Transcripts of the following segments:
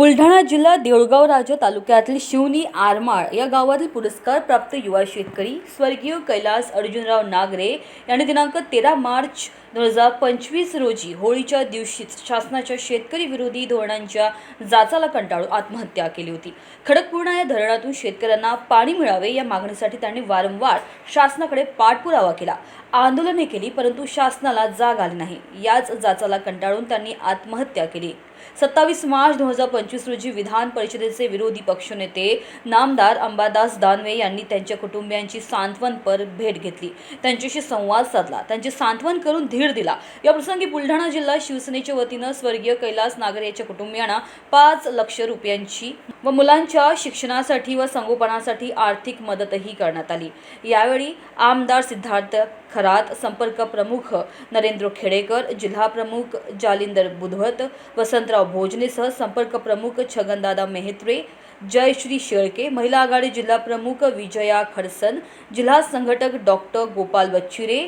बुलढाणा जिल्हा देऊळगाव राजा तालुक्यातील शिवनी आरमाळ या गावातील पुरस्कार प्राप्त युवा शेतकरी स्वर्गीय कैलास अर्जुनराव नागरे यांनी दिनांक तेरा मार्च दोन हजार पंचवीस रोजी होळीच्या दिवशीच शासनाच्या शेतकरी विरोधी धोरणांच्या जाचाला कंटाळून आत्महत्या केली होती. खडकपूर्णा या धरणातून शेतकऱ्यांना पाणी मिळावे या मागणीसाठी त्यांनी वारंवार शासनाकडे पाठपुरावा केला. आंदोलने केली परंतु शासनाला जाग आली नाही. याच जाचाला कंटाळून त्यांनी आत्महत्या केली. सत्तावीस मार्च दोन हजार पंचवीस रोजी विधान परिषदेचे विरोधी पक्षनेते नामदार अंबादास दानवे यांनी त्यांच्या कुटुंबियांची सांत्वनपर भेट घेतली. त्यांच्याशी संवाद साधला. त्यांचे सांत्वन करून धीर दिला. या प्रसंगी बुलढाणा जिल्हा शिवसेनेच्या वतीनं स्वर्गीय कैलास नागरे याच्या कुटुंबियांना पाच लक्ष रुपयांची व मुलांच्या शिक्षणासाठी व संगोपनासाठी आर्थिक मदतही करण्यात आली. यावेळी आमदार सिद्धार्थ खरात संपर्क प्रमुख नरेंद्र खेडेकर जिल्हा प्रमुख जालिंदर बुधवत वसंतराव भोजनेसह संपर्क प्रमुख छगनदादा मेहत्रे जयश्री शेळके महिला आघाडी जिल्हा प्रमुख विजया खडसन जिल्हा संघटक doctor Gopal Bachchire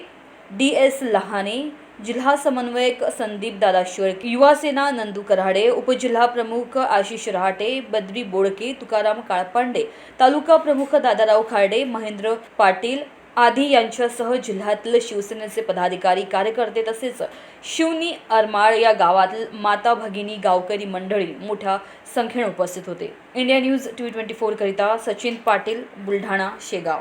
D S Lahane जिल्हा समन्वयक संदीप दादा शेळके युवासेना नंदू कराडे उपजिल्हा प्रमुख आशिष रहाटे बद्री बोडके तुकाराम काळपांडे तालुका प्रमुख दादाराव खार्डे महेंद्र पाटील आदी यांच्यासह जिल्ह्यातील शिवसेनेचे पदाधिकारी कार्यकर्ते तसेच शिवनी अरमाळ या गावातील माता भगिनी गावकरी मंडळी मोठ्या संख्येने उपस्थित होते. इंडिया न्यूज टी ट्वेंटी फोरकरिता सचिन पाटील बुलढाणा शेगाव.